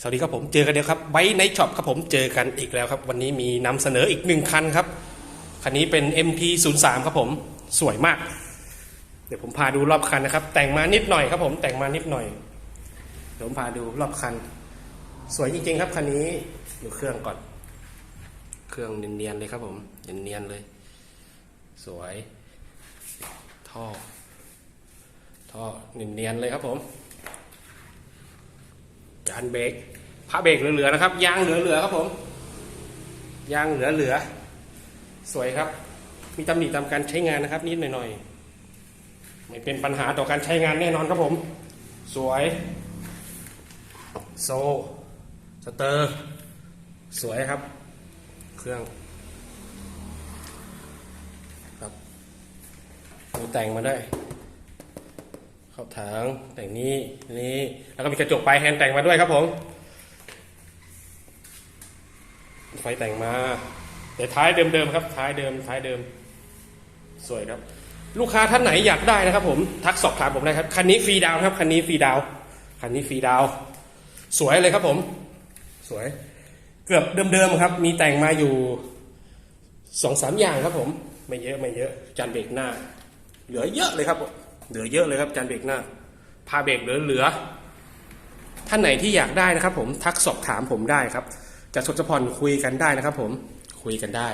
สวัสดีครับผมเจอกันเดียวครับไบในช็อปครับผมเจอกันอีกแล้วครับ วันนี้มีนำเสนออีกหนึ่งคันครับ คันนี้เป็น MT03 ครับผมสวยมาก เดี๋ยวผมพาดูรอบคันนะครับ แต่งมานิดหน่อยครับผมแต่งมานิดหน่อย เดี๋ยวผมพาดูรอบคัน สวยจริงๆครับคันนี้ดูเครื่องก่อน เครื่องเนียนๆเลยครับผมเนียนๆเลย สวย ท่อ ท่อเนียนๆเลยครับผม จานเบรกผ้าเบรกเหลือๆนะครับ ยางเหลือๆครับผม ยางเหลือๆสวยครับ มีตำหนิตามการใช้งานนะครับ นิดหน่อยๆไม่เป็นปัญหาต่อการใช้งานแน่นอนครับผม สวย โซสเตอร์สวยครับ เครื่องครับมีแต่งมาได้ เข้าถังแต่งนี้นี้แล้วก็มีกระจกปลายแฮนด์แต่งมาด้วยครับผม ไฟแต่งมา แต่ท้ายเดิมๆครับ ท้ายเดิม ท้ายเดิม สวยครับ ลูกค้าท่านไหนอยากได้นะครับ ผมทักสอบถามผมได้ครับคันนี้ฟรีดาวครับคันนี้ฟรีดาวคันนี้ฟรีดาวสวยเลยครับผม สวย เกือบเดิมๆครับ มีแต่งมาอยู่สองสามอย่างครับผม ไม่เยอะไม่เยอะ จานเบรกหน้า เหลือเยอะเลยครับ เหลือเยอะเลยครับจานเบรกหน้าพาเบรกเหลือเหลือ ท่านไหนที่อยากได้นะครับ ผมทักสอบถามผมได้ครับ จะสดจะผ่อนคุยกันได้นะครับ ผมคุยกันได้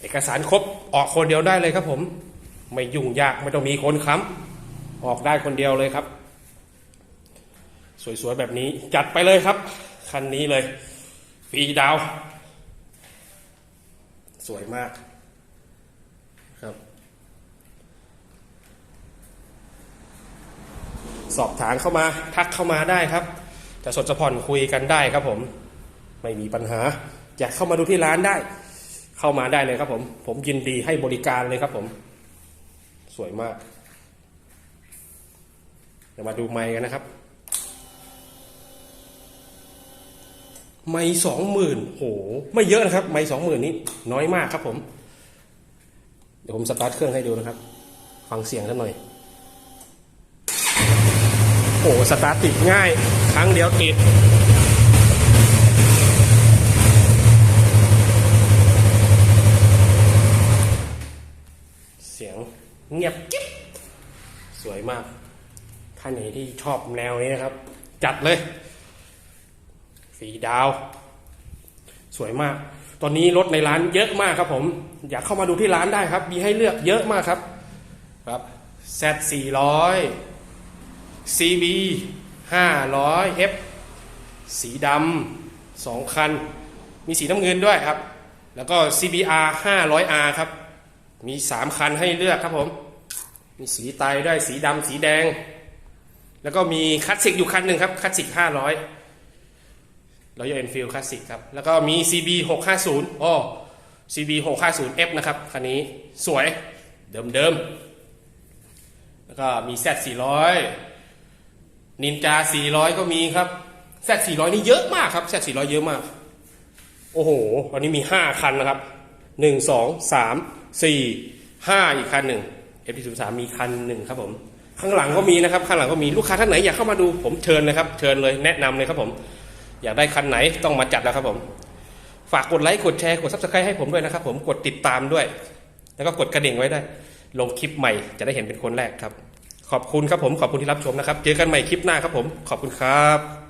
เอกสารครบออกคนเดียวได้เลยครับ ผม ไม่ยุ่งยากไม่ต้องมีคนค้ำออกได้คนเดียวเลยครับ สวยๆแบบนี้จัดไปเลยครับคันนี้เลยฟรีดาว สวยมากครับ สอบถามเข้ามาทักเข้ามาได้ครับ จะสดจะผ่อนคุยกันได้ครับผม ไม่มีปัญหา อยากเข้ามาดูที่ร้านได้ เข้ามาได้เลยครับผม ผมยินดีให้บริการเลยครับผม สวยมากเดี๋ยวมาดูไม้กันนะครับ ไม้สองหมื่นโห ไม่เยอะนะครับ ไม้สองหมื่นนี้น้อยมากครับผม เดี๋ยวผมสตาร์ทเครื่องให้ดูนะครับ ฟังเสียงกันหน่อย โอ้สตาร์ทติดง่าย ครั้งเดียวติด เสียงเงียบกิ๊บสวยมาก ท่านไหนที่ชอบแนวนี้นะครับ จัดเลย สีดาว สวยมาก ตอนนี้รถในร้านเยอะมากครับผม อยากเข้ามาดูที่ร้านได้ครับ มีให้เลือกเยอะมากครับ ครับ Z 400 CB 500 F สีดำสองคัน มีสีน้ำเงินด้วยครับ แล้วก็ CBR 500R ครับ มีสามคันให้เลือกครับผม มีสีไตด้วยสีดำสีแดง แล้วก็มีคลาสสิกอยู่คันหนึ่งครับคลาสสิก500 Royal Enfield คลาสสิกครับ แล้วก็มี CB 650อ๋อ CB 650 F นะครับ คันนี้สวยเดิมๆ แล้วก็มี Z 400 นินจา 400 ก็มีครับ Z 400 นี่เยอะมากครับ Z 400 เยอะมาก โอ้โหวันนี้มี 5 คันนะครับ 1 2 3 4 5 อีกคันหนึ่ง FP03 มีคันหนึ่งครับผม ข้างหลังก็มีนะครับ ข้างหลังก็มีลูกค้าท่านไหนอยากเข้ามาดูผมเชิญเลยครับ เชิญเลยแนะนำเลยครับผม อยากได้คันไหนต้องมาจัดแล้วครับผม ฝากกดไลค์กดแชร์กด subscribe ให้ผมด้วยนะครับผม กดติดตามด้วย แล้วก็กดกระดิ่งไว้ได้ ลงคลิปใหม่จะได้เห็นเป็นคนแรกครับ ขอบคุณครับผมขอบคุณที่รับชมนะครับ เจอกันใหม่คลิปหน้าครับผมขอบคุณครับ